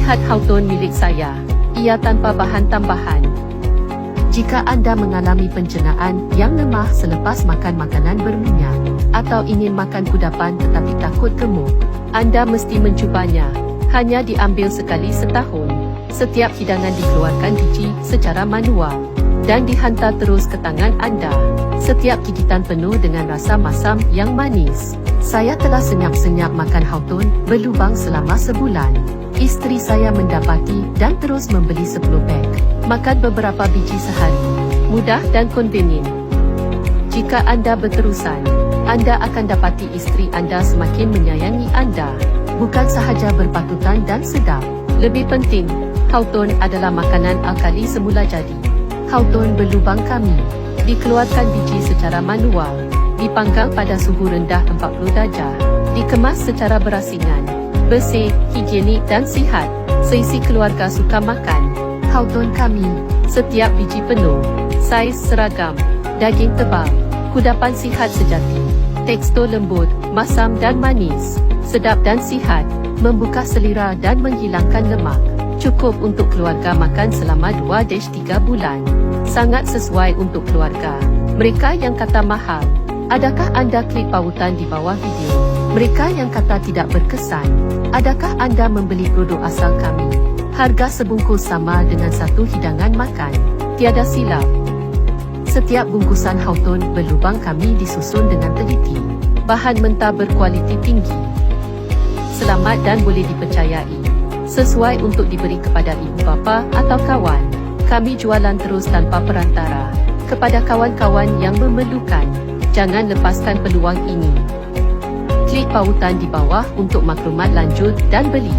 Lihat Houghton milik saya. Ia tanpa bahan tambahan. Jika anda mengalami pencernaan yang lemah selepas makan makanan berminyak atau ingin makan kudapan tetapi takut gemuk, anda mesti mencubanya. Hanya diambil sekali setahun. Setiap hidangan dikeluarkan biji secara manual dan dihantar terus ke tangan anda. Setiap gigitan penuh dengan rasa masam yang manis. Saya telah senyap-senyap makan Houghton berlubang selama sebulan. Isteri saya mendapati dan terus membeli 10 beg. Makan beberapa biji sehari. Mudah dan konvenien. Jika anda berterusan, anda akan dapati isteri anda semakin menyayangi anda. Bukan sahaja berpatutan dan sedap. Lebih penting, Houghton adalah makanan alkali semula jadi. Houghton berlubang kami. Dikeluarkan biji secara manual. Dipanggang pada suhu rendah 40 darjah. Dikemas secara berasingan. Bersih, higienik dan sihat. Seisi keluarga suka makan. Houghton kami. Setiap biji penuh. Saiz seragam. Daging tebal. Kudapan sihat sejati. Tekstur lembut, masam dan manis. Sedap dan sihat. Membuka selera dan menghilangkan lemak. Cukup untuk keluarga makan selama 2-3 bulan. Sangat sesuai untuk keluarga. Mereka yang kata mahal, adakah anda klik pautan di bawah video? Mereka yang kata tidak berkesan, adakah anda membeli produk asal kami? Harga sebungkus sama dengan satu hidangan makan. Tiada silap. Setiap bungkusan Houghton berlubang kami disusun dengan teliti. Bahan mentah berkualiti tinggi. Selamat dan boleh dipercayai. Sesuai untuk diberi kepada ibu bapa atau kawan. Kami jualan terus tanpa perantara. Kepada kawan-kawan yang memerlukan, jangan lepaskan peluang ini. Klik pautan di bawah untuk maklumat lanjut dan beli.